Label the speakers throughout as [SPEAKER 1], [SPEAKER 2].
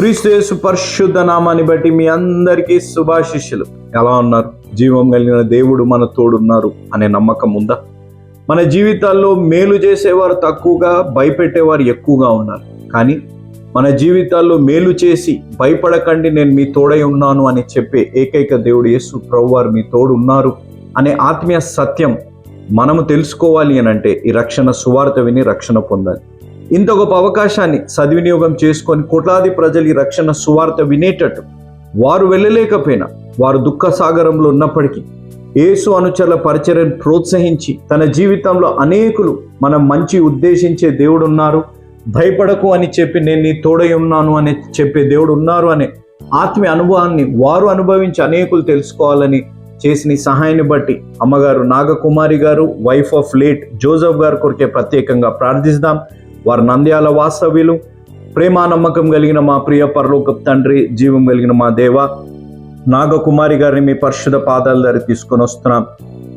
[SPEAKER 1] క్రీస్తు పరిశుద్ధ నామాన్ని బట్టి మీ అందరికీ శుభాశిష్యులు. ఎలా ఉన్నారు? జీవం కలిగిన దేవుడు మన తోడున్నారు అనే నమ్మకం ఉందా? మన జీవితాల్లో మేలు చేసేవారు తక్కువగా భయపెట్టేవారు ఎక్కువగా ఉన్నారు. కానీ మన జీవితాల్లో మేలు చేసి భయపడకండి నేను మీ తోడై ఉన్నాను అని చెప్పే ఏకైక దేవుడు యేసు ప్రభు వారు మీ తోడు ఉన్నారు అనే ఆత్మీయ సత్యం మనము తెలుసుకోవాలి అని అంటే ఈ రక్షణ సువార్త విని రక్షణ పొందాలి. ఇంత గొప్ప అవకాశాన్ని సద్వినియోగం చేసుకొని కోట్లాది ప్రజలు ఈ రక్షణ సువార్త వినేటట్టు వారు వెళ్ళలేకపోయినా వారు దుఃఖ సాగరంలో ఉన్నప్పటికీ యేసు అనుచరుల పరిచర్యను ప్రోత్సహించి తన జీవితంలో అనేకులు మనం మంచి ఉద్దేశించే దేవుడు ఉన్నారు భయపడకు అని చెప్పి నేను నీ తోడై ఉన్నాను అని చెప్పే దేవుడు ఉన్నారు అనే ఆత్మీయ అనుభవాన్ని వారు అనుభవించి అనేకులు తెలుసుకోవాలని చేసిన సహాయాన్ని బట్టి అమ్మగారు నాగకుమారి గారు వైఫ్ ఆఫ్ లేట్ జోసఫ్ గారి కొరికే ప్రత్యేకంగా ప్రార్థిస్తాం. వారు నంద్యాల వాస్తవ్యులు. ప్రేమ నమ్మకం కలిగిన మా ప్రియ పరలోకపు తండ్రి జీవం కలిగిన మా దేవ నాగకుమారి గారిని మీ పరిశుధ పాదాల దగ్గర తీసుకొని వస్తున్నాం.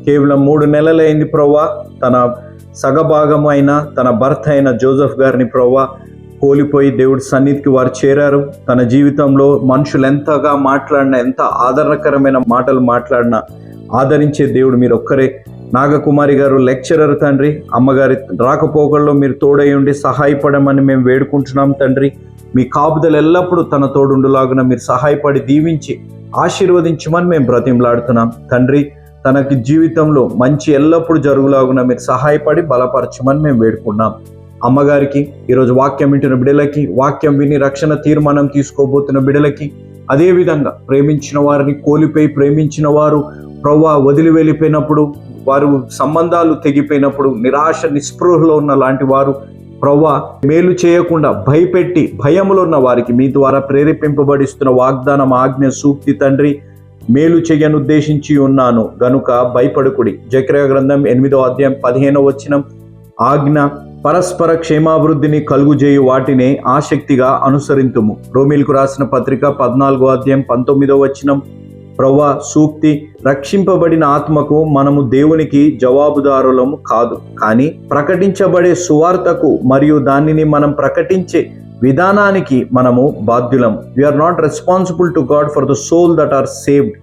[SPEAKER 1] కేవలం మూడు నెలలైంది ప్రవ్వా తన సగభాగం అయిన తన భర్త అయిన జోసఫ్ గారిని ప్రవ్వా కోల్పోయి దేవుడి సన్నిధికి వారు చేరారు. తన జీవితంలో మనుషులు ఎంతగా మాట్లాడినా ఎంత ఆదరణకరమైన మాటలు మాట్లాడినా ఆదరించే దేవుడు మీరు ఒక్కరే నాగకుమారి గారు లెక్చరర్ తండ్రి అమ్మగారి రాకపోకల్లో మీరు తోడై ఉండి సహాయపడమని మేము వేడుకుంటున్నాం తండ్రి. మీ కాపుదలు ఎల్లప్పుడూ తన తోడుండులాగున మీరు సహాయపడి దీవించి ఆశీర్వదించమని మేము బ్రతిమలాడుతున్నాం. తండ్రి తనకి జీవితంలో మంచి ఎల్లప్పుడూ జరుగులాగున మీరు సహాయపడి బలపరచమని మేము వేడుకున్నాం అమ్మగారికి ఈరోజు వాక్యం వింటున్న బిడలకి వాక్యం విని రక్షణ తీర్మానం తీసుకోబోతున్న బిడలకి అదేవిధంగా ప్రేమించిన వారిని కోల్పోయి ప్రేమించిన వారు ప్రవ్వా వదిలి వెళ్ళిపోయినప్పుడు వారు సంబంధాలు తెగిపోయినప్పుడు నిరాశ నిస్పృహలో ఉన్న లాంటి వారు ప్రవ్వా మేలు చేయకుండా భయపెట్టి భయములో ఉన్న వారికి మీ ద్వారా ప్రేరేపింపబడిస్తున్న వాగ్దానం ఆజ్ఞ సూక్తి తండ్రి మేలు చేయను ఉద్దేశించి ఉన్నాను. గనుక భయపడుకుడి. జక్రయ గ్రంథం ఎనిమిదో అధ్యాయం పదిహేనో వచనం. ఆజ్ఞ పరస్పర క్షేమాభివృద్ధిని కలుగుజేయు వాటినే ఆసక్తిగా అనుసరింతుము. రోమిల్కు రాసిన పత్రిక పద్నాలుగో అధ్యాయం పంతొమ్మిదో వచనం. ప్రవ్వా సూక్తి రక్షింపబడిన ఆత్మకు మనము దేవునికి జవాబుదారులము కాదు. కానీ ప్రకటించబడే సువార్తకు మరియు దానిని మనం ప్రకటించే విధానానికి మనము బాధ్యులం. We are not responsible to God for the soul that are saved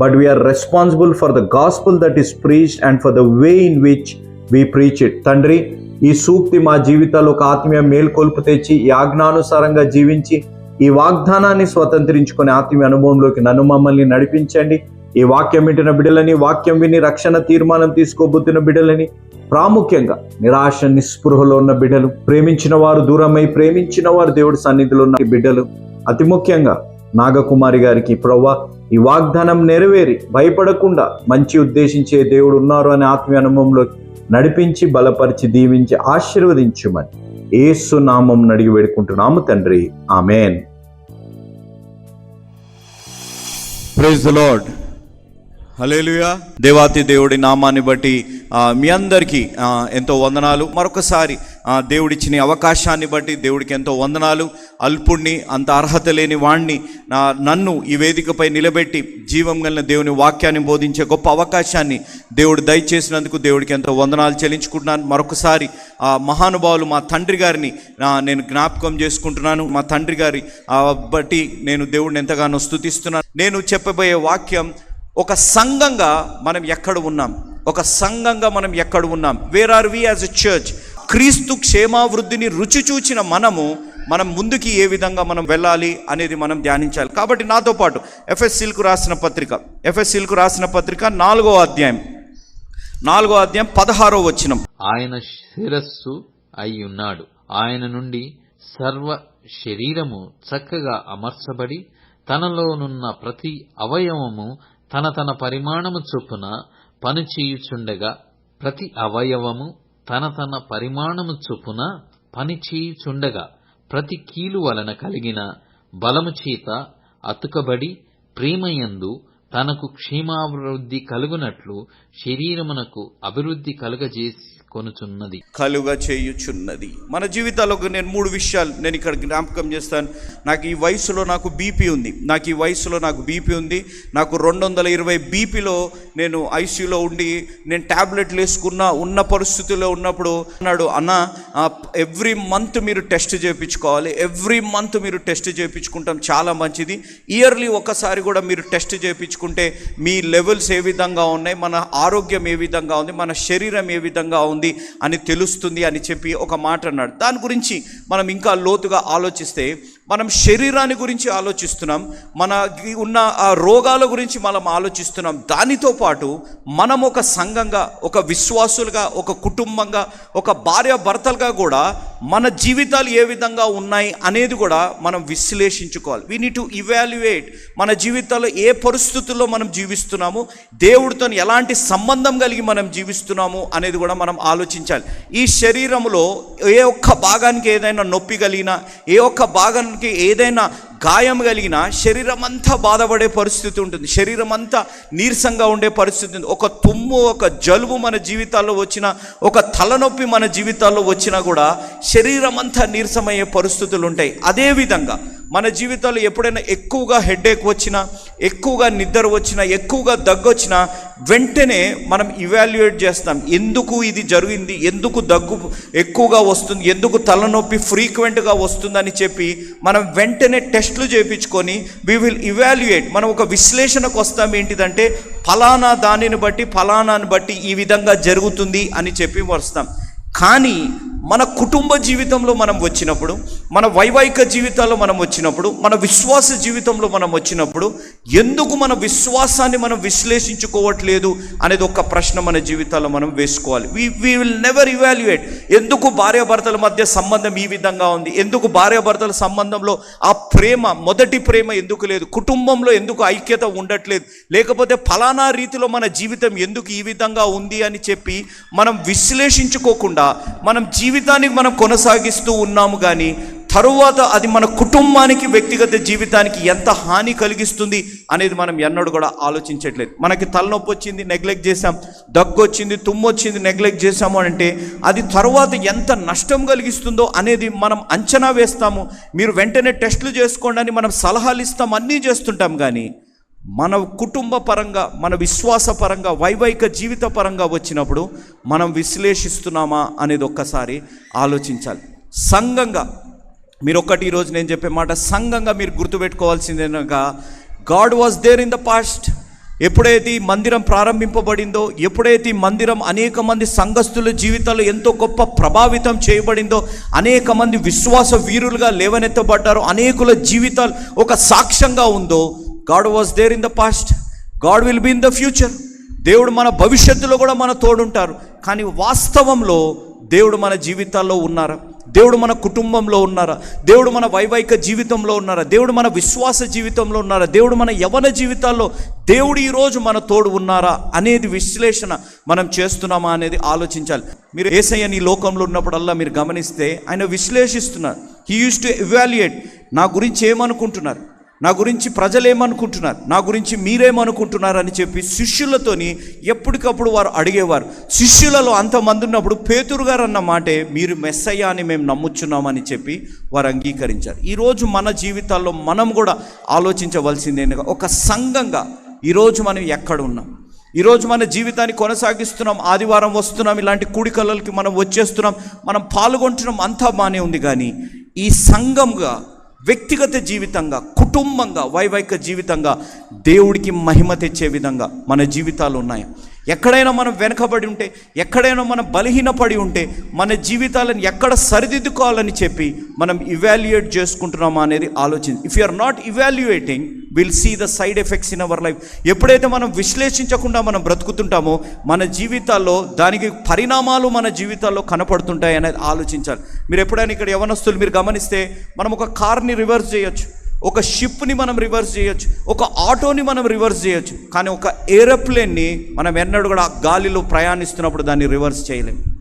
[SPEAKER 1] but we are responsible for the gospel that is preached and for the way in which we preach it తండ్రి ఈ సూక్తి మా జీవితాల్లో ఒక ఆత్మీయ మేల్కొల్పు తెచ్చి యాజ్ఞానుసారంగా జీవించి ఈ వాగ్దానాన్ని స్వతంత్రించుకుని ఆత్మీయ అనుభవంలోకి నన్ను మమ్మల్ని నడిపించండి. ఈ వాక్యం వింటున్న బిడ్డలని వాక్యం విని రక్షణ తీర్మానం తీసుకోబోతున్న బిడ్డలని ప్రాముఖ్యంగా నిరాశ నిస్పృహలో ఉన్న బిడ్డలు ప్రేమించిన వారు దూరమై ప్రేమించిన వారు దేవుడి సన్నిధిలో ఉన్న బిడ్డలు అతి ముఖ్యంగా నాగకుమారి గారికి ప్రవ్వా ఈ వాగ్దానం నెరవేరి భయపడకుండా మంచి ఉద్దేశించే దేవుడు ఉన్నారు అనే ఆత్మీయ అనుభవంలో నడిపించి బలపరిచి దీవించి ఆశీర్వదించుమని. ఏసు నామం అడిగి వేడుకుంటున్నాము తండ్రి. ఆమెన్.
[SPEAKER 2] ప్రైజ్ లార్డ్ హలేలుయా దేవాతి దేవుడి నామాన్ని బట్టి మీ అందరికీ ఎంతో వందనాలు. మరొకసారి దేవుడిచ్చిన అవకాశాన్ని బట్టి దేవుడికి ఎంతో వందనాలు. అల్పుణ్ణి అంత అర్హత లేని వాణ్ణి నా నన్ను ఈ వేదికపై నిలబెట్టి జీవం కలిగిన దేవుని వాక్యాన్ని బోధించే గొప్ప అవకాశాన్ని దేవుడు దయచేసినందుకు దేవుడికి ఎంతో వందనాలు చెల్లించుకుంటున్నాను. మరొకసారి ఆ మహానుభావులు మా తండ్రి గారిని నేను జ్ఞాపకం చేసుకుంటున్నాను. మా తండ్రి గారి బట్టి నేను దేవుడిని ఎంతగానో స్థుతిస్తున్నాను నేను చెప్పబోయే వాక్యం ఒక సంఘంగా మనం ఎక్కడ ఉన్నాం? ఒక సంఘంగా మనం ఎక్కడ ఉన్నాం? Where are we as a church క్రీస్తు క్షేమావృద్ధిని రుచి చూచిన మనము మనం ముందుకి ఏ విధంగా మనం వెళ్ళాలి అనేది మనం ధ్యానించాలి. కాబట్టి నాతో పాటు ఎఫ్ఎస్సిల్కు రాసిన పత్రిక ఎఫ్ఎస్సిల్కు రాసిన పత్రిక నాలుగో అధ్యాయం నాలుగో అధ్యాయం పదహారో వచనం.
[SPEAKER 3] ఆయన శిరస్సు అయి ఉన్నాడు. ఆయన నుండి సర్వ శరీరము చక్కగా అమర్చబడి తనలోనున్న ప్రతి అవయవము తన తన పరిమాణము చొప్పున పనిచేయుచుండగా ప్రతి అవయవము తన తన పరిమాణము చొప్పున పనిచేయుచుండగా ప్రతి కీలు వలన కలిగిన బలము చేత అతుకబడి ప్రేమయందు తనకు క్షేమాభివృద్ధి కలుగునట్లు శరీరమునకు అభివృద్ధి కలుగజేసి కొనుచున్నది.
[SPEAKER 1] కలుగ చేయుచున్నది. మన జీవితాల్లో నేను మూడు విషయాలు నేను ఇక్కడ జ్ఞాపకం చేస్తాను. నాకు ఈ వయసులో నాకు బీపీ ఉంది. నాకు ఈ వయసులో నాకు బీపీ ఉంది. నాకు రెండు వందల ఇరవై బీపీలో నేను ఐసీయూలో ఉండి నేను ట్యాబ్లెట్లు వేసుకున్న ఉన్న పరిస్థితుల్లో ఉన్నప్పుడు అన్నాడు అన్న ఎవ్రీ మంత్ మీరు టెస్ట్ చేయించుకోవాలి. ఎవ్రీ మంత్ మీరు టెస్ట్ చేయించుకుంటాం చాలా మంచిది. ఇయర్లీ ఒకసారి కూడా మీరు టెస్ట్ చేయించుకుంటే మీ లెవెల్స్ ఏ విధంగా ఉన్నాయి? మన ఆరోగ్యం ఏ విధంగా ఉంది? మన శరీరం ఏ విధంగా ఉంది? అని తెలుస్తుంది అని చెప్పి ఒక మాట అన్నాడు. దాని గురించి మనం ఇంకా లోతుగా ఆలోచిస్తే మనం శరీరాన్ని గురించి ఆలోచిస్తున్నాం మన ఉన్న ఆ రోగాల గురించి మనం ఆలోచిస్తున్నాం. దానితో పాటు మనం ఒక సంఘంగా ఒక విశ్వాసులుగా ఒక కుటుంబంగా ఒక భార్య భర్తలుగా కూడా మన జీవితాలు ఏ విధంగా ఉన్నాయి అనేది కూడా మనం విశ్లేషించుకోవాలి. వీ నీట్ టు ఇవాల్యుయేట్ మన జీవితాల్లో ఏ పరిస్థితుల్లో మనం జీవిస్తున్నాము దేవుడితో ఎలాంటి సంబంధం కలిగి మనం జీవిస్తున్నాము అనేది కూడా మనం ఆలోచించాలి. ఈ శరీరంలో ఏ ఒక్క భాగానికి ఏదైనా నొప్పి కలిగినా ఏ ఒక్క భాగానికి ఏదైనా గాయం కలిగిన శరీరం అంతా బాధపడే పరిస్థితి ఉంటుంది. శరీరం అంతా నీరసంగా ఉండే పరిస్థితి ఉంది. ఒక తుమ్ము ఒక జలుబు మన జీవితాల్లో వచ్చిన ఒక తలనొప్పి మన జీవితాల్లో వచ్చినా కూడా శరీరం అంతా నీరసమయ్యే పరిస్థితులు ఉంటాయి. అదేవిధంగా మన జీవితాల్లో ఎప్పుడైనా ఎక్కువగా హెడేక్ వచ్చినా ఎక్కువగా నిద్ర వచ్చినా ఎక్కువగా దగ్గు వచ్చినా వెంటనే మనం ఇవాల్యుయేట్ చేస్తాం ఎందుకు ఇది జరిగింది ఎందుకు దగ్గు ఎక్కువగా వస్తుంది ఎందుకు తలనొప్పి ఫ్రీక్వెంట్గా వస్తుందని చెప్పి మనం వెంటనే టెస్ట్లు చేయించుకొని వి విల్ ఇవాల్యుయేట్ మనం ఒక విశ్లేషణకు వస్తాం ఏంటిదంటే ఫలానా దానిని బట్టి ఫలానాని బట్టి ఈ విధంగా జరుగుతుంది అని చెప్పి వస్తాం. కానీ మన కుటుంబ జీవితంలో మనం వచ్చినప్పుడు మన వైవాహిక జీవితాల్లో మనం వచ్చినప్పుడు మన విశ్వాస జీవితంలో మనం వచ్చినప్పుడు ఎందుకు మన విశ్వాసాన్ని మనం విశ్లేషించుకోవట్లేదు అనేది ఒక ప్రశ్న మన జీవితాల్లో మనం వేసుకోవాలి. We we will never evaluate ఎందుకు భార్యాభర్తల మధ్య సంబంధం ఈ విధంగా ఉంది ఎందుకు భార్యాభర్తల సంబంధంలో ఆ ప్రేమ మొదటి ప్రేమ ఎందుకు లేదు కుటుంబంలో ఎందుకు ఐక్యత ఉండట్లేదు లేకపోతే ఫలానా రీతిలో మన జీవితం ఎందుకు ఈ విధంగా ఉంది అని చెప్పి మనం విశ్లేషించుకోకుండా మనం జీవితానికి మనం కొనసాగిస్తూ ఉన్నాము కానీ తరువాత అది మన కుటుంబానికి వ్యక్తిగత జీవితానికి ఎంత హాని కలిగిస్తుంది అనేది మనం ఎన్నడూ కూడా ఆలోచించట్లేదు. మనకి తలనొప్పి వచ్చింది నెగ్లెక్ట్ చేసాం దగ్గు వచ్చింది తుమ్ము వచ్చింది నెగ్లెక్ట్ చేసాము అని అంటే అది తరువాత ఎంత నష్టం కలిగిస్తుందో అనేది మనం అంచనా వేస్తాము. మీరు వెంటనే టెస్టులు చేసుకోండి అని మనం సలహాలు ఇస్తాం అన్నీ చేస్తుంటాం కానీ మన కుటుంబ పరంగా మన విశ్వాస పరంగా వైవాహిక జీవిత పరంగా వచ్చినప్పుడు మనం విశ్లేషిస్తున్నామా అనేది ఒక్కసారి ఆలోచించాలి. సంఘంగా మీరు ఒక్కటి ఈరోజు నేను చెప్పే మాట సంఘంగా మీరు గుర్తుపెట్టుకోవాల్సిందేనగా God was there in the past ఎప్పుడైతే ఈ మందిరం ప్రారంభింపబడిందో ఎప్పుడైతే ఈ మందిరం అనేక మంది సంఘస్థుల జీవితాలు ఎంతో గొప్ప ప్రభావితం చేయబడిందో అనేక మంది విశ్వాస వీరులుగా లేవనెత్తబడ్డారో అనేకుల జీవితాలు ఒక సాక్ష్యంగా ఉందో God was there in the past God will be in the future దేవుడు మన భవిష్యత్తులో కూడా మన తోడుంటారు. కానీ వాస్తవంలో దేవుడు మన జీవితాల్లో ఉన్నారా? దేవుడు మన కుటుంబంలో ఉన్నారా? దేవుడు మన వైవాహిక జీవితంలో ఉన్నారా? దేవుడు మన విశ్వాస జీవితంలో ఉన్నారా? దేవుడు మన యవన జీవితాల్లో దేవుడు ఈరోజు మన తోడు ఉన్నారా? అనేది విశ్లేషణ మనం చేస్తున్నామా అనేది ఆలోచించాలి. మీరు ఏసయ్య నీ లోకంలో ఉన్నప్పుడల్లా మీరు గమనిస్తే ఆయన విశ్లేషిస్తున్నారు. హీ యూస్ టు ఎవాల్యుయేట్ నా గురించి ఏమనుకుంటున్నారు? నా గురించి ప్రజలు ఏమనుకుంటున్నారు నా గురించి మీరేమనుకుంటున్నారు అని చెప్పి శిష్యులతోని ఎప్పటికప్పుడు వారు అడిగేవారు. శిష్యులలో అంతమంది ఉన్నప్పుడు పేతురు గారు అన్న మాటే మీరు మెస్సయ్య అని మేము నమ్ముచున్నామని చెప్పి వారు అంగీకరించారు. ఈరోజు మన జీవితాల్లో మనం కూడా ఆలోచించవలసిందే ఒక సంఘంగా ఈరోజు మనం ఎక్కడ ఉన్నాం ఈరోజు మన జీవితాన్ని కొనసాగిస్తున్నాం ఆదివారం వస్తున్నాం ఇలాంటి కూడికలకి మనం వచ్చేస్తున్నాం మనం పాల్గొంటున్నాం అంతా బాగానే ఉంది. కానీ ఈ సంఘంగా వ్యక్తిగత జీవితంగా కుటుంబంగా వైవాహిక జీవితంగా దేవుడికి మహిమ తెచ్చే విధంగా మన జీవితాలు ఉన్నాయి. ఎక్కడైనా మనం వెనకబడి ఉంటే ఎక్కడైనా మనం బలహీనపడి ఉంటే మన జీవితాలను ఎక్కడ సరిదిద్దుకోవాలని చెప్పి మనం ఇవాల్యుయేట్ చేసుకుంటున్నామా అనేది ఆలోచించి if you are not evaluating will see the side effects in our life ఎప్పుడైతే మనం విశ్లేషించకుండా మనం బ్రతుకుతుంటామో మన జీవితాల్లో దానికి పరిణామాలు మన జీవితాల్లో కనపడుతుంటాయి అనేది ఆలోచించాలి. మీరు ఎప్పుడైనా ఇక్కడ యవనస్తులు మీరు గమనిస్తే మనం ఒక కార్ని రివర్స్ చేయొచ్చు. ఒక షిప్ని మనం రివర్స్ చేయొచ్చు. ఒక ఆటోని మనం రివర్స్ చేయొచ్చు. కానీ ఒక ఏరోప్లేన్ని మనం ఎన్నడూ కూడా గాలిలో ప్రయాణిస్తున్నప్పుడు దాన్ని రివర్స్ చేయలేము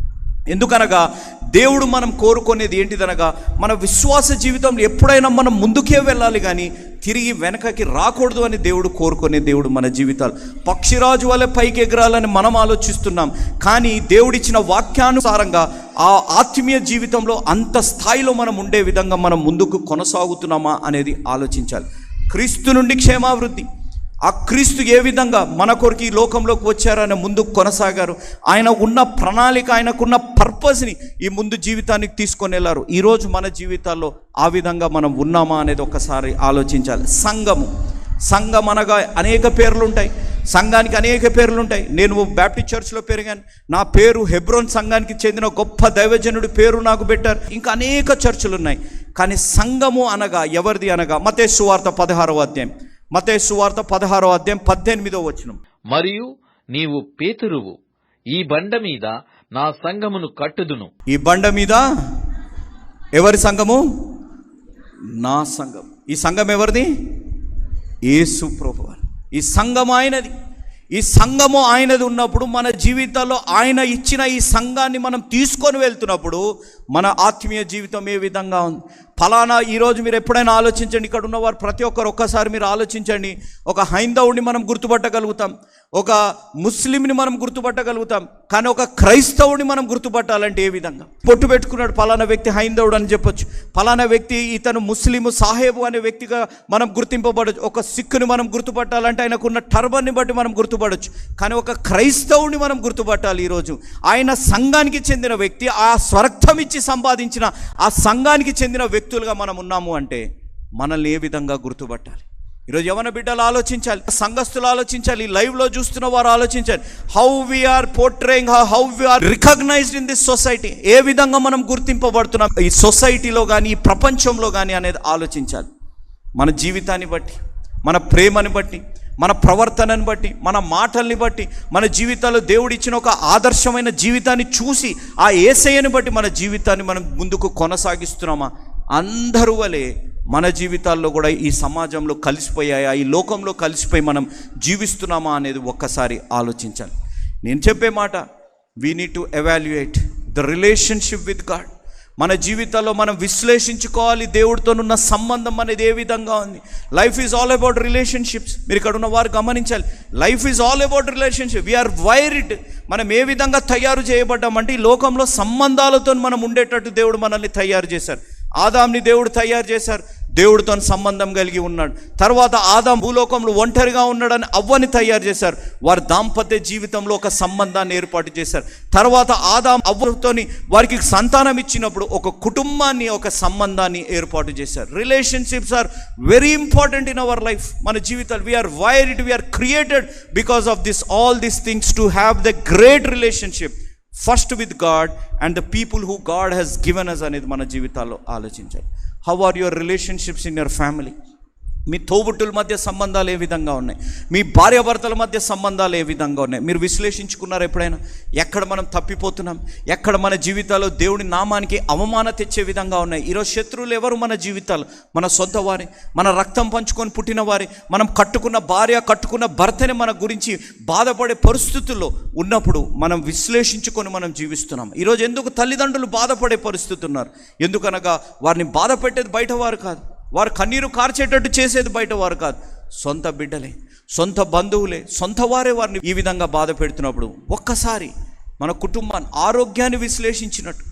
[SPEAKER 1] ఎందుకనగా దేవుడు మనం కోరుకునేది ఏంటిదనగా మన విశ్వాస జీవితంలో ఎప్పుడైనా మనం ముందుకే వెళ్ళాలి కానీ తిరిగి వెనకకి రాకూడదు అని దేవుడు కోరుకునే దేవుడు మన జీవితాలు. పక్షిరాజు వల్ల పైకి ఎగరాలని మనం ఆలోచిస్తున్నాం. కానీ దేవుడిచ్చిన వాక్యానుసారంగా ఆ ఆత్మీయ జీవితంలో అంత స్థాయిలో మనం ఉండే విధంగా మనం ముందుకు కొనసాగుతున్నామా అనేది ఆలోచించాలి. క్రీస్తు నుండి క్షేమావృద్ధి ఆ క్రీస్తు ఏ విధంగా మన కొరకు ఈ లోకంలోకి వచ్చారని ముందు కొనసాగారు? ఆయన ఉన్న ప్రణాళిక ఆయనకున్న పర్పస్ని ఈ ముందు జీవితానికి తీసుకొని వెళ్ళారు. ఈరోజు మన జీవితాల్లో ఆ విధంగా మనం ఉన్నామా అనేది ఒకసారి ఆలోచించాలి. సంఘము. సంఘం అనగా అనేక పేర్లు ఉంటాయి సంఘానికి అనేక పేర్లు ఉంటాయి నేను బ్యాప్టిస్ట్ చర్చ్లో పెరిగాను. నా పేరు హెబ్రోన్ సంఘానికి చెందిన గొప్ప దైవజనుడి పేరు నాకు పెట్టారు. ఇంకా అనేక చర్చలు ఉన్నాయి కానీ సంఘము అనగా ఎవరిది అనగా? మతే సువార్త పదహారవ అధ్యాయం. మతే సువార్త పదహారో అధ్యాయం పద్దెనిమిదో వచనం.
[SPEAKER 3] మరియు నీవు పేతురువు ఈ బండ మీద నా సంఘమును కట్టుదును.
[SPEAKER 1] ఈ బండ మీద ఎవరి సంఘము నా సంఘం ఈ సంఘం ఎవరిది? యేసు ప్రభువారు. ఈ సంఘం ఆయనది. ఈ సంఘము ఆయనది ఉన్నప్పుడు మన జీవితాల్లో ఆయన ఇచ్చిన ఈ సంఘాన్ని మనం తీసుకొని వెళ్తున్నప్పుడు మన ఆత్మీయ జీవితం ఏ విధంగా ఉంది? ఫలానా ఈరోజు మీరు ఎప్పుడైనా ఆలోచించండి ఇక్కడ ఉన్నవారు ప్రతి ఒక్కరు ఒక్కసారి మీరు ఆలోచించండి. ఒక హైందవుడిని మనం గుర్తుపట్టగలుగుతాం. ఒక ముస్లింని మనం గుర్తుపట్టగలుగుతాం కానీ ఒక క్రైస్తవుని మనం గుర్తుపట్టాలంటే ఏ విధంగా? పొట్టు పెట్టుకున్నాడు ఫలానా వ్యక్తి హైందవుడు అని చెప్పొచ్చు. ఫలానా వ్యక్తి ఇతను ముస్లిం సాహేబు అనే వ్యక్తిగా మనం గుర్తింపబడచ్చు. ఒక సిక్కుని మనం గుర్తుపట్టాలంటే ఆయనకున్న టర్బన్ని బట్టి మనం గుర్తుపడవచ్చు కానీ ఒక క్రైస్తవుని మనం గుర్తుపట్టాలి ఈరోజు. ఆయన సంఘానికి చెందిన వ్యక్తి ఆ స్వరక్తం ఇచ్చి సంపాదించిన ఆ సంఘానికి చెందిన వ్యక్తులుగా మనం ఉన్నాము అంటే మనల్ని ఏ విధంగా గుర్తుపట్టాలి? ఈరోజు యవన బిడ్డలు ఆలోచించాలి సంఘస్థులు ఆలోచించాలి లైవ్లో చూస్తున్న వారు ఆలోచించాలి. How we are portraying how we are recognised in this society ఏ విధంగా మనం గుర్తింపబడుతున్నాం? ఈ సొసైటీలో కానీ ఈ ప్రపంచంలో కానీ అనేది ఆలోచించాలి. మన జీవితాన్ని బట్టి మన ప్రేమని బట్టి మన ప్రవర్తనని బట్టి మన మాటల్ని బట్టి మన జీవితాల్లో దేవుడిచ్చిన ఒక ఆదర్శమైన జీవితాన్ని చూసి ఆ ఏసయ్యని బట్టి మన జీవితాన్ని మనం ముందుకు కొనసాగిస్తున్నామా? అందరూ వలే మన జీవితాల్లో కూడా ఈ సమాజంలో కలిసిపోయాయా? ఈ లోకంలో కలిసిపోయి మనం జీవిస్తున్నామా అనేది ఒక్కసారి ఆలోచించాలి. నేను చెప్పే మాట we need to evaluate the relationship with God మన జీవితాల్లో మనం విశ్లేషించుకోవాలి దేవుడితోనున్న సంబంధం అనేది ఏ విధంగా ఉంది. Life is all about relationships మీరు ఇక్కడ ఉన్న వారు గమనించాలి. Life is all about relationship we are wired మనం ఏ విధంగా తయారు చేయబడ్డామంటే ఈ లోకంలో సంబంధాలతో మనం ఉండేటట్టు దేవుడు మనల్ని తయారు చేశారు. ఆదాంని దేవుడు తయారు చేశారు. దేవుడితో సంబంధం కలిగి ఉన్నాడు. తర్వాత ఆదాం భూలోకంలో ఒంటరిగా ఉన్నాడని అవ్వని తయారు చేశారు. వారి దాంపత్య జీవితంలో ఒక సంబంధాన్ని ఏర్పాటు చేశారు. తర్వాత ఆదాం అవ్వతోని వారికి సంతానం ఇచ్చినప్పుడు ఒక కుటుంబాన్ని ఒక సంబంధాన్ని ఏర్పాటు చేశారు. Relationships are very important in our life మన జీవితాలు we are wired we are created because of this all this things to have the great relationship first with God and the people who God has given us అనేది మన జీవితాల్లో ఆలోచించాలి. How are your relationships in your family మీ తోబుట్టుల మధ్య సంబంధాలు ఏ విధంగా ఉన్నాయి? మీ భార్యాభర్తల మధ్య సంబంధాలు ఏ విధంగా ఉన్నాయి? మీరు విశ్లేషించుకున్నారు ఎప్పుడైనా? ఎక్కడ మనం తప్పిపోతున్నాం? ఎక్కడ మన జీవితాల్లో దేవుడి నామానికి అవమాన తెచ్చే విధంగా ఉన్నాయి? ఈరోజు శత్రువులు ఎవరు మన జీవితాలు? మన సొంత వారి మన రక్తం పంచుకొని పుట్టిన వారి మనం కట్టుకున్న భార్య కట్టుకున్న భర్తని మన గురించి బాధపడే పరిస్థితుల్లో ఉన్నప్పుడు మనం విశ్లేషించుకొని మనం జీవిస్తున్నాం. ఈరోజు ఎందుకు తల్లిదండ్రులు బాధపడే పరిస్థితి ఉన్నారు ఎందుకనగా వారిని బాధ పెట్టేది బయట వారు కాదు. వారు కన్నీరు కార్చేటట్టు చేసేది బయట వారు కాదు. సొంత బిడ్డలే సొంత బంధువులే సొంత వారే వారిని ఈ విధంగా బాధ పెడుతున్నప్పుడు ఒక్కసారి మన కుటుంబాన్ని ఆరోగ్యాన్ని విశ్లేషించినట్టు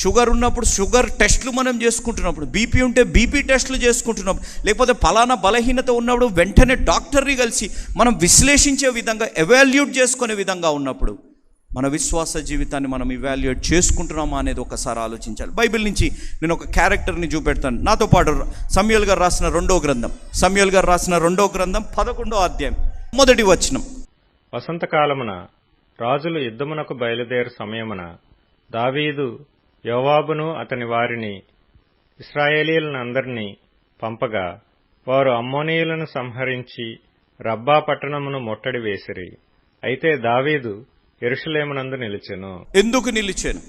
[SPEAKER 1] షుగర్ ఉన్నప్పుడు షుగర్ టెస్ట్లు మనం చేసుకుంటున్నప్పుడు బీపీ ఉంటే బీపీ టెస్ట్లు చేసుకుంటున్నప్పుడు లేకపోతే ఫలానా బలహీనత ఉన్నప్పుడు వెంటనే డాక్టర్ని కలిసి మనం విశ్లేషించే విధంగా ఎవాల్యూట్ చేసుకునే విధంగా ఉన్నప్పుడు మన విశ్వాస జీవితాన్ని మనం ఇవాల్యుయేట్ చేసుకుంటున్నామా అనేది ఒకసారి ఆలోచించాలి. బైబిల్ నుంచి నేను ఒక క్యారెక్టర్ని చూపెడతాను. నాతో పాటు సమయల్ గారు రాసిన రెండో గ్రంథం. సమయల్ గారు రాసిన రెండో గ్రంథం పదకొండో అధ్యాయం. మొదటి వచనం.
[SPEAKER 4] వసంతకాలమున రాజులు యుద్ధమునకు బయలుదేరు సమయమున దావీదు యోవాబును అతని వారిని ఇస్రాయేలీలనందరినీ పంపగా వారు అమ్మోనీయులను సంహరించి రబ్బా పట్టణమును ముట్టడి వేసిరి. అయితే దావీదు ఎరుషలేమునందు నిలిచాను.
[SPEAKER 1] ఎందుకు నిలిచాను?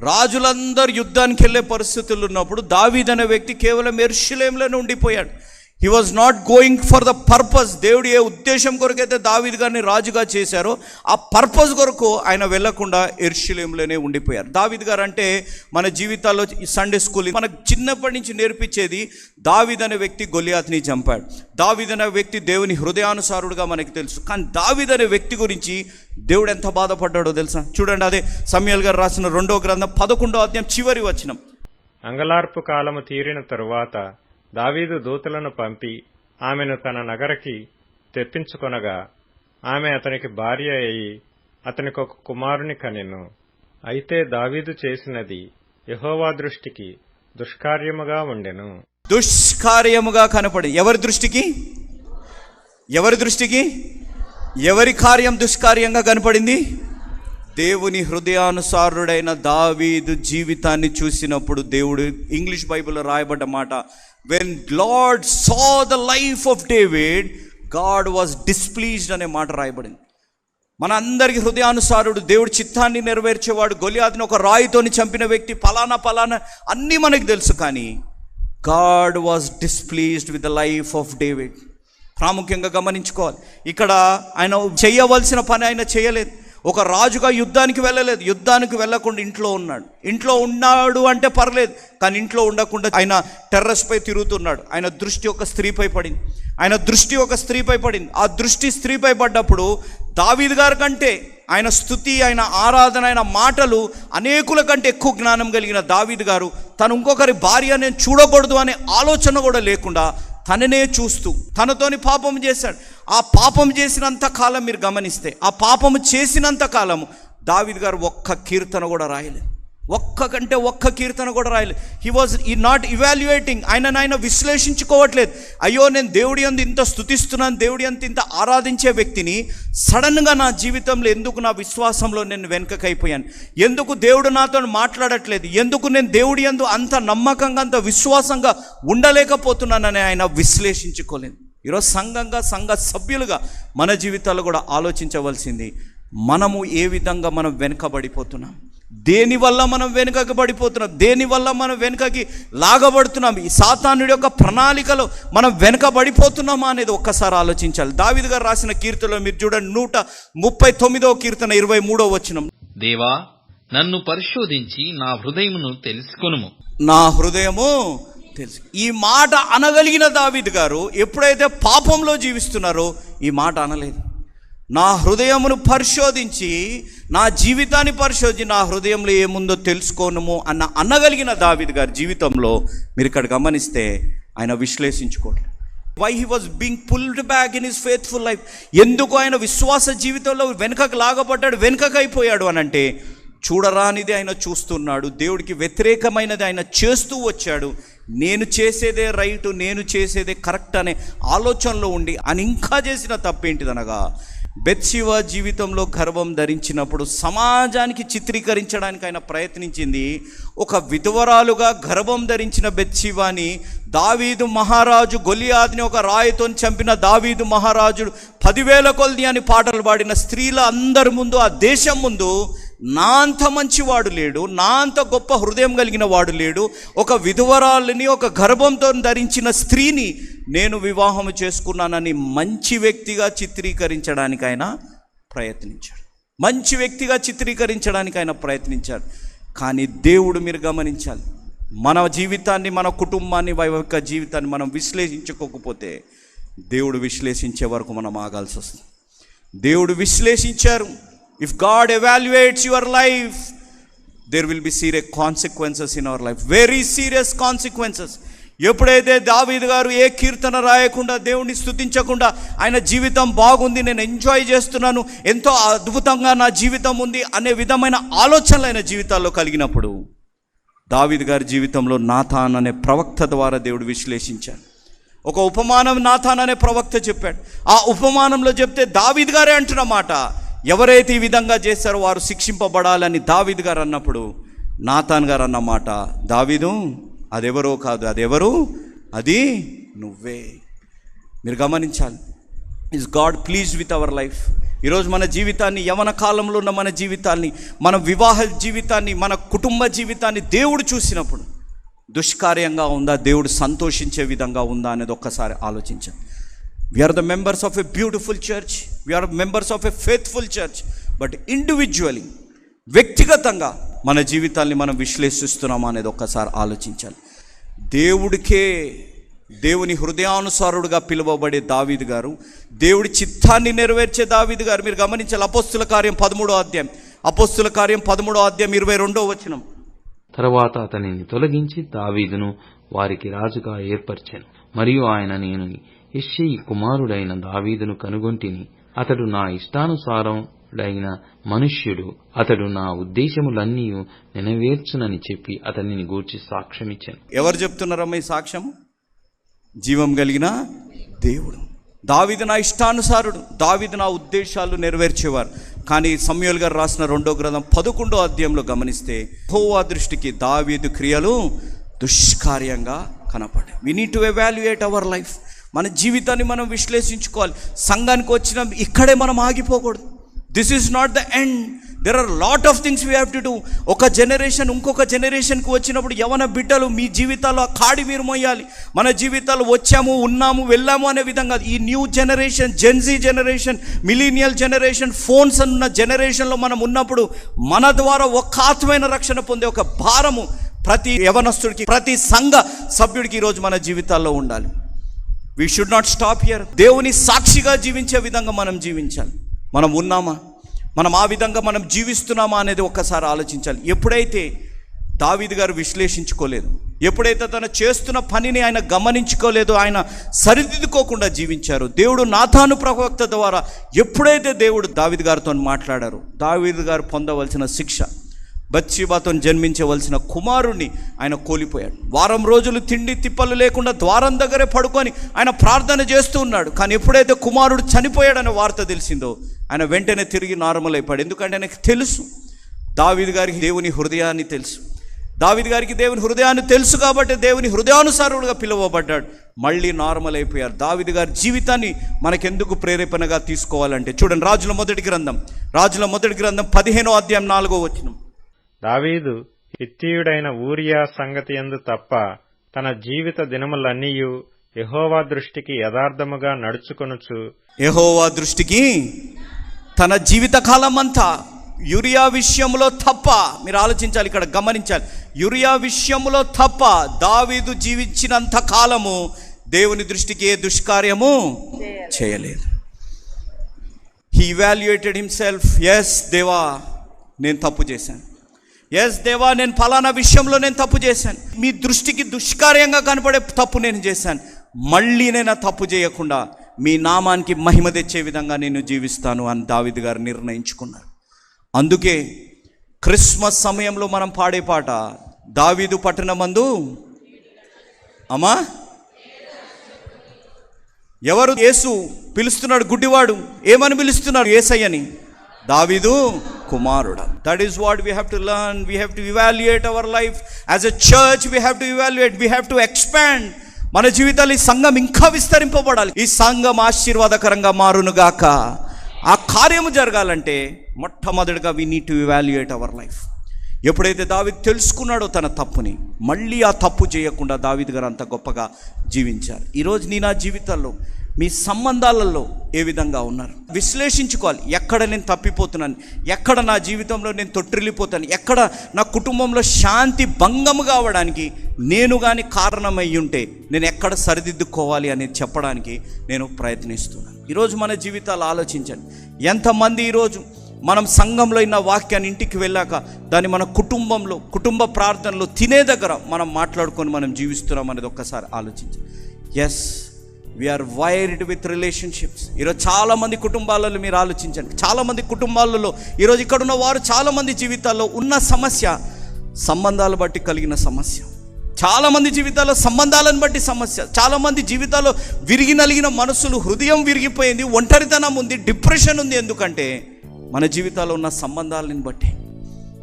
[SPEAKER 1] రాజులందరూ యుద్ధానికి వెళ్ళే పరిస్థితులు ఉన్నప్పుడు దావీద్ అనే వ్యక్తి కేవలం ఎరుషులేంలోనే ఉండిపోయాడు. He was not going for the purpose దేవుడు ఏ ఉద్దేశం కొరకైతే దావీద్ గారిని రాజుగా చేశారో ఆ పర్పస్ కొరకు ఆయన వెళ్ళకుండా ఎర్షిలేంలోనే ఉండిపోయారు. దావిద్ గారు అంటే మన జీవితాల్లో ఈ సండే స్కూల్ మనకు చిన్నప్పటి నుంచి నేర్పించేది దావిద్ అనే వ్యక్తి గొలియాత్ని చంపాడు. దావిద్ అనే వ్యక్తి దేవుని హృదయానుసారుడుగా మనకి తెలుసు. కానీ దావిద్ అనే వ్యక్తి గురించి దేవుడు ఎంత బాధపడ్డాడో తెలుసా? చూడండి అదే సమయాల్ గారు రాసిన రెండో గ్రంథం పదకొండో అధ్యాయం చివరి వచనం.
[SPEAKER 4] అంగలార్పు కాలము తీరిన తరువాత దావీదు దూతలను పంపి ఆమెను తన నగరకి తెప్పించుకొనగా ఆమె అతనికి భార్య అయి అతనికి ఒక కుమారుని కనెను. అయితే దావీదు చేసినది యహోవా దృష్టికి దుష్కార్యముగా ఉండెను.
[SPEAKER 1] దుష్కార్యముగా కనపడి. ఎవరి దృష్టికి? ఎవరి దృష్టికి? ఎవరి కార్యం దుష్కార్యంగా కనపడింది? దేవుని హృదయానుసారుడైన దావీదు జీవితాన్ని చూసినప్పుడు దేవుడు ఇంగ్లీష్ బైబిల్లో రాయబడ్డ మాట when Lord saw the life of David God was displeased అనే మాట రాయబడింది. మన అందరికి హృదయానుసారుడు దేవుడి చిత్తాన్ని నెరవేర్చేవాడు. గొలియాదిని ఒక రాయితోని చంపిన వ్యక్తి పలానా పలానా అన్నీ మనకు తెలుసు కానీ God was displeased with the life of David ప్రాముఖ్యంగా గమనించుకోవాలి. ఇక్కడ ఆయన చేయవలసిన పని ఆయన చేయలేదు. ఒక రాజుగా యుద్ధానికి వెళ్ళలేదు. యుద్ధానికి వెళ్ళకుండా ఇంట్లో ఉన్నాడు. ఇంట్లో ఉన్నాడు అంటే పర్లేదు కానీ ఇంట్లో ఉండకుండా ఆయన టెర్రస్ పై తిరుగుతున్నాడు. ఆయన దృష్టి ఒక స్త్రీపై పడింది. ఆయన దృష్టి ఒక స్త్రీపై పడింది. ఆ దృష్టి స్త్రీపై పడ్డప్పుడు దావీద్ గారి కంటే ఆయన స్థుతి ఆయన ఆరాధన ఆయన మాటలు అనేకుల కంటే ఎక్కువ జ్ఞానం కలిగిన దావీద్ గారు తను ఇంకొకరి భార్య నేను చూడకూడదు అనే ఆలోచన కూడా లేకుండా తననే చూస్తూ తనతోని పాపం చేశాడు. ఆ పాపం చేసినంత కాలం మీరు గమనిస్తే ఆ పాపము చేసినంత కాలము దావిద్ గారు ఒక్క కీర్తన కూడా రాయలేదు. ఒక్క కంటే ఒక్క కీర్తన కూడా రాయలేదు. హీ వాజ్ ఈ నాట్ ఇవాల్యుయేటింగ్ ఆయన ఆయన విశ్లేషించుకోవట్లేదు. అయ్యో నేను దేవుడి అంత ఇంత స్థుతిస్తున్నాను దేవుడి అంత ఇంత ఆరాధించే వ్యక్తిని సడన్గా నా జీవితంలో ఎందుకు నా విశ్వాసంలో నేను వెనుకకైపోయాను? ఎందుకు దేవుడు నాతో మాట్లాడట్లేదు? ఎందుకు నేను దేవుడి అందు అంత నమ్మకంగా అంత విశ్వాసంగా ఉండలేకపోతున్నానని ఆయన విశ్లేషించుకోలేదు. ఈరోజు సంఘంగా సంఘ సభ్యులుగా మన జీవితాలు కూడా ఆలోచించవలసింది మనము ఏ విధంగా మనం వెనుకబడిపోతున్నాం? దేనివల్ల మనం వెనుకకి పడిపోతున్నాం? దేనివల్ల మనం వెనుకకి లాగబడుతున్నాం? ఈ సాతానుడి యొక్క ప్రణాళికలో మనం వెనుకబడిపోతున్నామా అనేది ఒక్కసారి ఆలోచించాలి. దావిద్ గారు రాసిన కీర్తనలో మీరు చూడండి నూట ముప్పై తొమ్మిదవ కీర్తన ఇరవై మూడవ వచనం.
[SPEAKER 3] దేవా నన్ను పరిశోధించి నా హృదయమును తెలుసుకొనుము.
[SPEAKER 1] నా హృదయము తెలుసు. ఈ మాట అనగలిగిన దావీద్ గారు ఎప్పుడైతే పాపంలో జీవిస్తున్నారో ఈ మాట అనలేదు. నా హృదయమును పరిశోధించి నా జీవితాన్ని పరిశోధించి నా హృదయంలో ఏముందో తెలుసుకోనము అన్న అనగలిగిన దావిద్ గారి జీవితంలో మీరు ఇక్కడ గమనిస్తే ఆయన విశ్లేషించుకోండి. Why he was being pulled back in his faithful life ఎందుకు ఆయన విశ్వాస జీవితంలో వెనుకకు లాగబడ్డాడు వెనుకకు అయిపోయాడు అని అంటే చూడరానిది ఆయన చూస్తున్నాడు దేవుడికి వ్యతిరేకమైనది ఆయన చేస్తూ వచ్చాడు నేను చేసేదే రైటు నేను చేసేదే కరెక్ట్ అనే ఆలోచనలో ఉండి ఆయన ఇంకా చేసిన తప్పేంటిదనగా బెత్సివ జీవితంలో గర్వం ధరించినప్పుడు సమాజానికి చిత్రీకరించడానికి ఆయన ప్రయత్నించింది. ఒక విధవరాలుగా గర్భం ధరించిన బెత్సివాని దావీదు మహారాజు గొలియాదిని ఒక రాయితో చంపిన దావీదు మహారాజు పదివేల కొలది అని పాటలు పాడిన స్త్రీల అందరి ముందు ఆ దేశం ముందు నా అంత మంచివాడు లేడు నా అంత గొప్ప హృదయం కలిగిన వాడు లేడు. ఒక విధవరాలని ఒక గర్భంతో ధరించిన స్త్రీని నేను వివాహం చేసుకున్నానని మంచి వ్యక్తిగా చిత్రీకరించడానికి ఆయన ప్రయత్నించాడు. మంచి వ్యక్తిగా చిత్రీకరించడానికి ఆయన ప్రయత్నించాడు. కానీ దేవుడు మీరు గమనించాలి. మన జీవితాన్ని మన కుటుంబాన్ని వైవాహిక జీవితాన్ని మనం విశ్లేషించుకోకపోతే దేవుడు విశ్లేషించే వరకు మనం ఆగాల్సి వస్తుంది. దేవుడు విశ్లేషించారు. If God evaluates your life there will be serious consequences in our life very serious consequences ఎప్పుడైతే దావీద్ గారు ఏ కీర్తన రాయకుండా దేవుణ్ణి స్థుతించకుండా ఆయన జీవితం బాగుంది నేను ఎంజాయ్ చేస్తున్నాను ఎంతో అద్భుతంగా నా జీవితం ఉంది అనే విధమైన ఆలోచనలు ఆయన జీవితాల్లో కలిగినప్పుడు దావీద్ గారి జీవితంలో నాథాన్ అనే ప్రవక్త ద్వారా దేవుడు విశ్లేషించాడు. ఒక ఉపమానం నాథాన్ అనే ప్రవక్త చెప్పాడు. ఆ ఉపమానంలో చెప్తే దావీద్ గారే అంటున్న మాట ఎవరైతే ఈ విధంగా చేశారో వారు శిక్షింపబడాలని దావీద్ గారు అన్నప్పుడు నాథాన్ గారు అన్నమాట దావీదు అదెవరో కాదు అదెవరు? అది నువ్వే. మీరు గమనించాలి. Is God please with our life ఈరోజు మన జీవితాన్ని యవన కాలంలో ఉన్న మన జీవితాన్ని మన వివాహ జీవితాన్ని మన కుటుంబ జీవితాన్ని దేవుడు చూసినప్పుడు దుష్కార్యంగా ఉందా దేవుడు సంతోషించే విధంగా ఉందా అనేది ఒక్కసారి ఆలోచించండి. We are the members of a beautiful church we are members of a faithful church but individually వ్యక్తిగతంగా మన జీవితాల్ని మనం విశ్లేషిస్తున్నామా అనేది ఒక్కసారి ఆలోచించాలి. దేవుడికే దేవుని హృదయానుసారుడుగా పిలువబడే దావీదు గారు దేవుడి చిత్తాన్ని నెరవేర్చే దావీదు గారు మీరు గమనించాలి. అపోస్తుల కార్యం పదమూడో అధ్యాయం. అపోస్తుల కార్యం పదమూడో అధ్యాయం ఇరవై రెండో వచనం.
[SPEAKER 5] తర్వాత అతనిని తొలగించి దావీదును వారికి రాజుగా ఏర్పరిచాను. మరియు ఆయన నేను ఇష్షయి కుమారుడైన దావీదును కనుగొంటిని. అతడు నా ఇష్టానుసారం ఇష్టానుసారుడైన మనుష్యుడు అతడు నా ఉద్దేశములన్నీ నెనవేర్చునని చెప్పి అతనిని గూర్చి సాక్ష్యమిచ్చాను.
[SPEAKER 1] ఎవరు చెప్తున్నారమ్మా ఈ సాక్ష్యం జీవం కలిగిన దేవుడు. దావిది నా ఇష్టానుసారుడు. దావిది నా ఉద్దేశాలు నెరవేర్చేవారు. కానీ సమయల్ గారు రాసిన రెండో గ్రంథం పదకొండో అధ్యాయంలో గమనిస్తే హోవా దృష్టికి దావీదు క్రియలు దుష్కార్యంగా కనపడే we need to evaluate our life మన జీవితాన్ని మనం విశ్లేషించుకోవాలి. సంఘానికి వచ్చిన ఇక్కడే మనం ఆగిపోకూడదు. This is not the end there are lot of things we have to do ఒక జనరేషన్ ఇంకొక జనరేషన్కి వచ్చినప్పుడు యవన బిడ్డలు మీ జీవితాల్లో కాడి మీరు మోయాలి మన జీవితాలు వచ్చాము ఉన్నాము వెళ్ళాము అనే విధంగా ఈ new generation Gen Z generation millennial generation phones అన్న జనరేషన్లో మనం ఉన్నప్పుడు మన ద్వారా ఒక ఆత్మైన రక్షణ పొందే ఒక భారము ప్రతి యవనస్తుడికి ప్రతి సంఘ సభ్యుడికి ఈరోజు మన జీవితాల్లో ఉండాలి. We should not stop here దేవుని సాక్షిగా జీవించే విధంగా మనం జీవించాలి. మనం ఉన్నామా? మనం ఆ విధంగా మనం జీవిస్తున్నామా అనేది ఒక్కసారి ఆలోచించాలి. ఎప్పుడైతే దావీదు గారు విశ్లేషించుకోలేదు ఎప్పుడైతే తను చేస్తున్న పనిని ఆయన గమనించుకోలేదు ఆయన సరిదిద్దుకోకుండా జీవించారు దేవుడు నాథాను ప్రవక్త ద్వారా ఎప్పుడైతే దేవుడు దావీదు గారితో మాట్లాడారు దావీదు గారు పొందవలసిన శిక్ష బత్షిబాతో జన్మించవలసిన కుమారుణ్ణి ఆయన కోల్పోయాడు. వారం రోజులు తిండి తిప్పలు లేకుండా ద్వారం దగ్గరే పడుకొని ఆయన ప్రార్థన చేస్తూ ఉన్నాడు. కానీ ఎప్పుడైతే కుమారుడు చనిపోయాడనే వార్త తెలిసిందో ఆయన వెంటనే తిరిగి నార్మల్ అయిపోయాడు ఎందుకంటే ఆయనకు తెలుసు. దావీదు గారికి దేవుని హృదయాన్ని తెలుసు. దావీదు గారికి దేవుని హృదయాన్ని తెలుసు కాబట్టి దేవుని హృదయానుసారుడుగా పిలువబడ్డాడు. మళ్ళీ నార్మల్ అయిపోయారు దావిది గారి జీవితాన్ని మనకెందుకు ప్రేరేపణగా తీసుకోవాలంటే చూడండి రాజుల మొదటి గ్రంథం. రాజుల మొదటి గ్రంథం పదిహేనో అధ్యాయం నాలుగో వచ్చినాం
[SPEAKER 4] దావీదు హిత్తీయుడైన ఊరియా సంగతి ఎందు తప్ప తన జీవిత దినములన్నీయు యహోవా దృష్టికి యథార్థముగా నడుచుకొనుచు
[SPEAKER 1] యహోవా దృష్టికి తన జీవిత కాలం అంతా యూరియా విషయంలో తప్ప మీరు ఆలోచించాలి ఇక్కడ గమనించాలి. యూరియా విషయంలో తప్ప దావీదు జీవించినంత కాలము దేవుని దృష్టికి ఏ దుష్కార్యము చేయలేదు. హీ ఇవాల్యుయేటెడ్ హిమ్సెల్ఫ్ ఎస్ దేవా నేను తప్పు చేశాను. ఎస్ దేవా నేను ఫలానా విషయంలో నేను తప్పు చేశాను. మీ దృష్టికి దుష్కార్యంగా కనపడే తప్పు నేను చేశాను. మళ్ళీ నేను తప్పు చేయకుండా మీ నామానికి మహిమ తెచ్చే విధంగా నేను జీవిస్తాను అని దావిద్ గారు నిర్ణయించుకున్నారు. అందుకే క్రిస్మస్ సమయంలో మనం పాడే పాట దావీదు పట్టణమందు అమ్మా ఎవరు? యేసు పిలుస్తున్నాడు గుడ్డివాడు. ఏమని పిలుస్తున్నాడు? ఏసయ్యని. దావిదు కుమారుడు. That is what we have to learn we have to evaluate our life as a church we have to evaluate we have to expand మన జీవితాలు ఈ సంఘం ఇంకా విస్తరింపబడాలి. ఈ సంఘం ఆశీర్వాదకరంగా మారునుగాక ఆ కార్యము జరగాలంటే మొట్టమొదటిగా we need to evaluate our life ఎప్పుడైతే దావిద్ తెలుసుకున్నాడో తన తప్పుని మళ్ళీ ఆ తప్పు చేయకుండా దావిద్ గారు అంత గొప్పగా జీవించారు. ఈరోజు నీ నా జీవితాల్లో మీ సంబంధాలలో ఏ విధంగా ఉన్నారు? విశ్లేషించుకోవాలి. ఎక్కడ నేను తప్పిపోతున్నాను? ఎక్కడ నా జీవితంలో నేను తొట్టిల్లిపోతాను? ఎక్కడ నా కుటుంబంలో శాంతి భంగము కావడానికి నేను కానీ కారణమై ఉంటే నేను ఎక్కడ సరిదిద్దుకోవాలి అనేది చెప్పడానికి నేను ప్రయత్నిస్తున్నాను. ఈరోజు మన జీవితాలు ఆలోచించండి. ఎంతమంది ఈరోజు మనం సంఘంలో ఉన్న వాక్యాన్ని ఇంటికి వెళ్ళాక దాన్ని మన కుటుంబంలో కుటుంబ ప్రార్థనలో తినే దగ్గర మనం మాట్లాడుకొని మనం జీవిస్తున్నాం అనేది ఒక్కసారి ఆలోచించాలి yes we are wired with relationships ఈరోజు చాలామంది కుటుంబాలలో మీరు ఆలోచించండి. చాలామంది కుటుంబాలలో ఈరోజు ఇక్కడ ఉన్న వారు చాలామంది జీవితాల్లో ఉన్న సమస్య సంబంధాలు బట్టి కలిగిన సమస్య. చాలామంది జీవితాల్లో సంబంధాలను బట్టి సమస్య. చాలామంది జీవితాల్లో విరిగి నలిగిన మనసులు హృదయం విరిగిపోయింది ఒంటరితనం ఉంది డిప్రెషన్ ఉంది. ఎందుకంటే మన జీవితాల్లో ఉన్న సంబంధాలను బట్టి.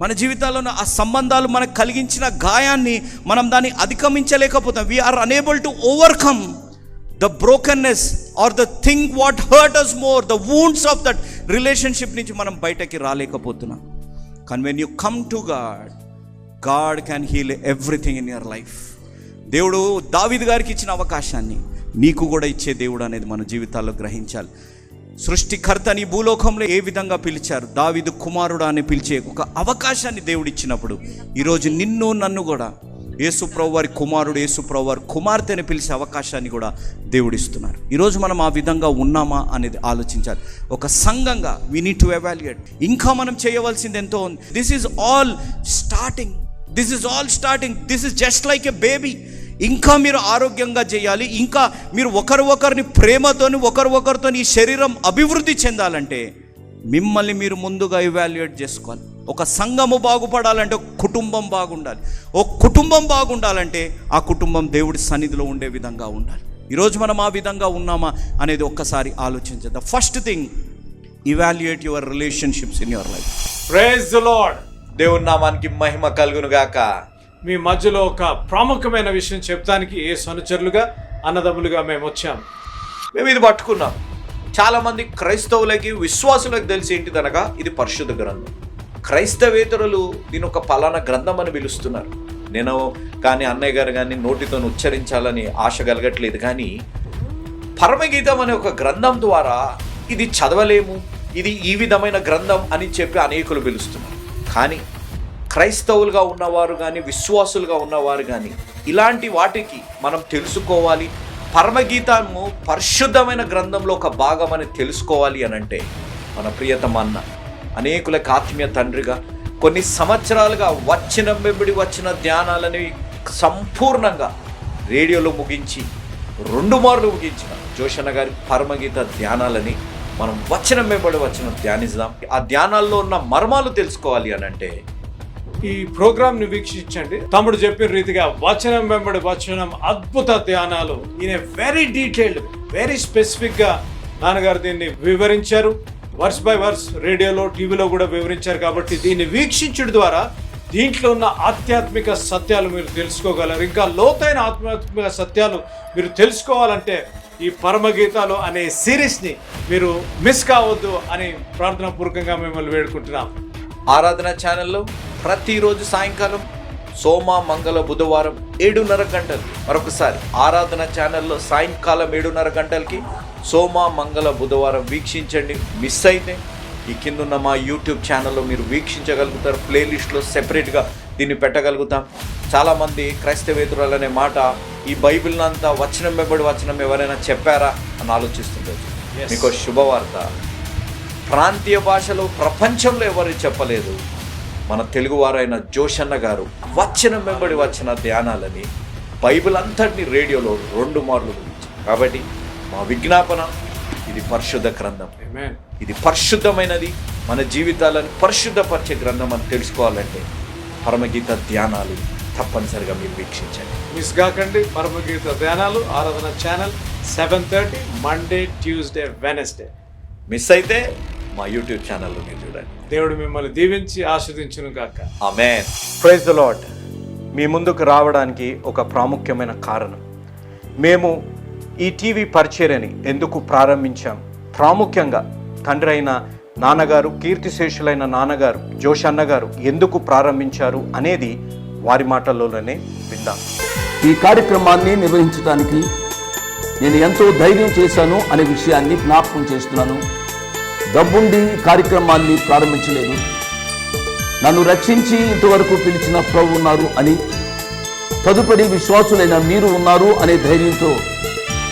[SPEAKER 1] మన జీవితాల్లో ఉన్న ఆ సంబంధాలు మనకు కలిగించిన గాయాన్ని మనం దాన్ని అధిగమించలేకపోతాం. We are unable to overcome the brokenness are the thing what hurt us more the wounds of that relationship నుంచి మనం బయటకి రాలేకపోతున్నాం. కానీ when you come to God God can heal everything in your life దేవుడు దావిద్ గారికి ఇచ్చిన అవకాశాన్ని నీకు కూడా ఇచ్చే దేవుడు అనేది మన జీవితాల్లో గ్రహించాలి. సృష్టికర్తని భూలోకంలో ఏ విధంగా పిలిచారు? దావిదు కుమారుడు అని పిలిచే ఒక అవకాశాన్ని దేవుడు ఇచ్చినప్పుడు ఈరోజు నిన్ను నన్ను కూడా యేసుప్రభు వారి కుమారుడు యేసుప్రభు వారి కుమార్తెని పిలిచే అవకాశాన్ని కూడా దేవుడిస్తున్నారు. ఈరోజు మనం ఆ విధంగా ఉన్నామా అనేది ఆలోచించాలి. ఒక సంఘంగా వీ నీడ్ టు ఎవాల్యుయేట్ ఇంకా మనం చేయవలసింది ఎంతో ఉంది. This is all starting this is all starting this is just like a baby ఇంకా మీరు ఆరోగ్యంగా చేయాలి. ఇంకా మీరు ఒకరు ఒకరిని ప్రేమతోని ఒకరు ఒకరితో ఈ శరీరం అభివృద్ధి చెందాలంటే మిమ్మల్ని మీరు ముందుగా ఇవాల్యుయేట్ చేసుకోవాలి. ఒక సంఘము బాగుపడాలంటే ఒక కుటుంబం బాగుండాలి. ఒక కుటుంబం బాగుండాలంటే ఆ కుటుంబం దేవుడి సన్నిధిలో ఉండే విధంగా ఉండాలి. ఈరోజు మనం ఆ విధంగా ఉన్నామా అనేది ఒక్కసారి ఆలోచించేద్దాం. First thing evaluate your relationships in your life
[SPEAKER 6] praise the Lord
[SPEAKER 7] దేవుని నామానికి మహిమ కలుగును గాక
[SPEAKER 6] మీ మధ్యలో ఒక ప్రాముఖ్యమైన విషయం చెప్తానికి ఏ సనుచరులుగా అన్నదమ్ములుగా మేము వచ్చాం.
[SPEAKER 7] మేము ఇది పట్టుకున్నాం. చాలా మంది క్రైస్తవులకి విశ్వాసులకు తెలిసి ఏంటిదనగా ఇది పరిశుద్ధ గ్రంథం. క్రైస్తవేతరులు దీని ఒక పలానా గ్రంథం అని పిలుస్తున్నారు. నేను కానీ అన్నయ్య గారు కానీ నోటితో ఉచ్చరించాలని ఆశ కలగట్లేదు కానీ పరమగీతం అనే ఒక గ్రంథం ద్వారా ఇది చదవలేము ఇది ఈ విధమైన గ్రంథం అని చెప్పి అనేకులు పిలుస్తున్నారు. కానీ క్రైస్తవులుగా ఉన్నవారు కానీ విశ్వాసులుగా ఉన్నవారు కానీ ఇలాంటి వాటికి మనం తెలుసుకోవాలి. పరమగీతము పరిశుద్ధమైన గ్రంథంలో ఒక భాగం అని తెలుసుకోవాలి అని అంటే మన ప్రియతమ అన్న అనేకులకు ఆత్మీయ తండ్రిగా కొన్ని సంవత్సరాలుగా వచ్చిన వెంబడి వచ్చిన ధ్యానాలని సంపూర్ణంగా రేడియోలో ముగించి రెండు మార్లు ముగించిన జోషన్న గారి పరమగీత ధ్యానాలని మనం వచనం వెంబడి వచ్చిన ధ్యానిద్దాం. ఆ ధ్యానాల్లో ఉన్న మర్మాలు తెలుసుకోవాలి అని అంటే
[SPEAKER 6] ఈ ప్రోగ్రామ్ని వీక్షించండి. తమ్ముడు చెప్పిన రీతిగా వచనం వెంబడి వచనం అద్భుత ధ్యానాలు. ఈయన వెరీ డీటెయిల్డ్ వెరీ స్పెసిఫిక్గా నాన్నగారు దీన్ని వివరించారు. వర్స్ బై వర్స్ రేడియోలో టీవీలో కూడా వివరించారు కాబట్టి దీన్ని వీక్షించడం ద్వారా దీంట్లో ఉన్న ఆధ్యాత్మిక సత్యాలు మీరు తెలుసుకోగలరు. ఇంకా లోతైన ఆధ్యాత్మిక సత్యాలు మీరు తెలుసుకోవాలంటే ఈ పరమగీతాలు అనే సిరీస్ని మీరు మిస్ కావద్దు అని ప్రార్థనా పూర్వకంగా మిమ్మల్ని వేడుకుంటున్నాం.
[SPEAKER 7] ఆరాధన ఛానల్లో ప్రతిరోజు సాయంకాలం సోమ మంగళ బుధవారం ఏడున్నర గంటలు మరొకసారి ఆరాధన ఛానల్లో సాయంకాలం ఏడున్నర గంటలకి సోమ మంగళ బుధవారం వీక్షించండి. మిస్ అయితే ఈ కిందున్న మా యూట్యూబ్ ఛానల్లో మీరు వీక్షించగలుగుతారు. ప్లేలిస్ట్లో సెపరేట్గా దీన్ని పెట్టగలుగుతాం. చాలామంది క్రైస్తవేతురాలు అనే మాట ఈ బైబిల్ అంతా వచనం వెంబడి వచనం ఎవరైనా చెప్పారా? అని ఆలోచిస్తుండొచ్చు
[SPEAKER 6] Yes.
[SPEAKER 7] మీకు శుభవార్త. ప్రాంతీయ భాషలో ప్రపంచంలో ఎవరు చెప్పలేదు? మన తెలుగువారైన జోషన్న గారు వచనం వెంబడి వచ్చిన ధ్యానాలని బైబిల్ అంతటిని రేడియోలో రెండు మార్లు గురించి కాబట్టి మా విజ్ఞాపన ఇది పరిశుద్ధ గ్రంథం. ఇది పరిశుద్ధమైనది. మన జీవితాలను పరిశుద్ధపరిచే గ్రంథం అని తెలుసుకోవాలంటే పరమగీత ధ్యానాలు తప్పనిసరిగా మీరు వీక్షించండి.
[SPEAKER 6] మిస్ కాకండి పరమగీత ధ్యానాలు ఆరాధన channel seven thirty Monday Tuesday Wednesday
[SPEAKER 7] miss అయితే మా యూట్యూబ్ ఛానల్లో మీరు చూడండి.
[SPEAKER 6] దేవుడు మిమ్మల్ని దీవించి ఆస్వాదించును గాక.
[SPEAKER 7] ఆమెన్ ప్రైజ్ ద లాడ్ మీ ముందుకు రావడానికి ఒక ప్రాముఖ్యమైన కారణం. మేము ఈ టీవీ పరిచర్యని ఎందుకు ప్రారంభించాం? ప్రాముఖ్యంగా తండ్రి అయిన నాన్నగారు కీర్తిశేషులైన నాన్నగారు జోష్ అన్నగారు ఎందుకు ప్రారంభించారు అనేది వారి మాటల్లోనే విందాం.
[SPEAKER 8] ఈ కార్యక్రమాన్ని నిర్వహించడానికి నేను ఎంతో ధైర్యం చేశాను అనే విషయాన్ని జ్ఞాపకం చేస్తున్నాను. డబ్బుండి కార్యక్రమాన్ని ప్రారంభించలేదు. నన్ను రక్షించి ఇంతవరకు పిలిచిన ప్రభు ఉన్నారు అని తదుపరి విశ్వాసులైన మీరు ఉన్నారు అనే ధైర్యంతో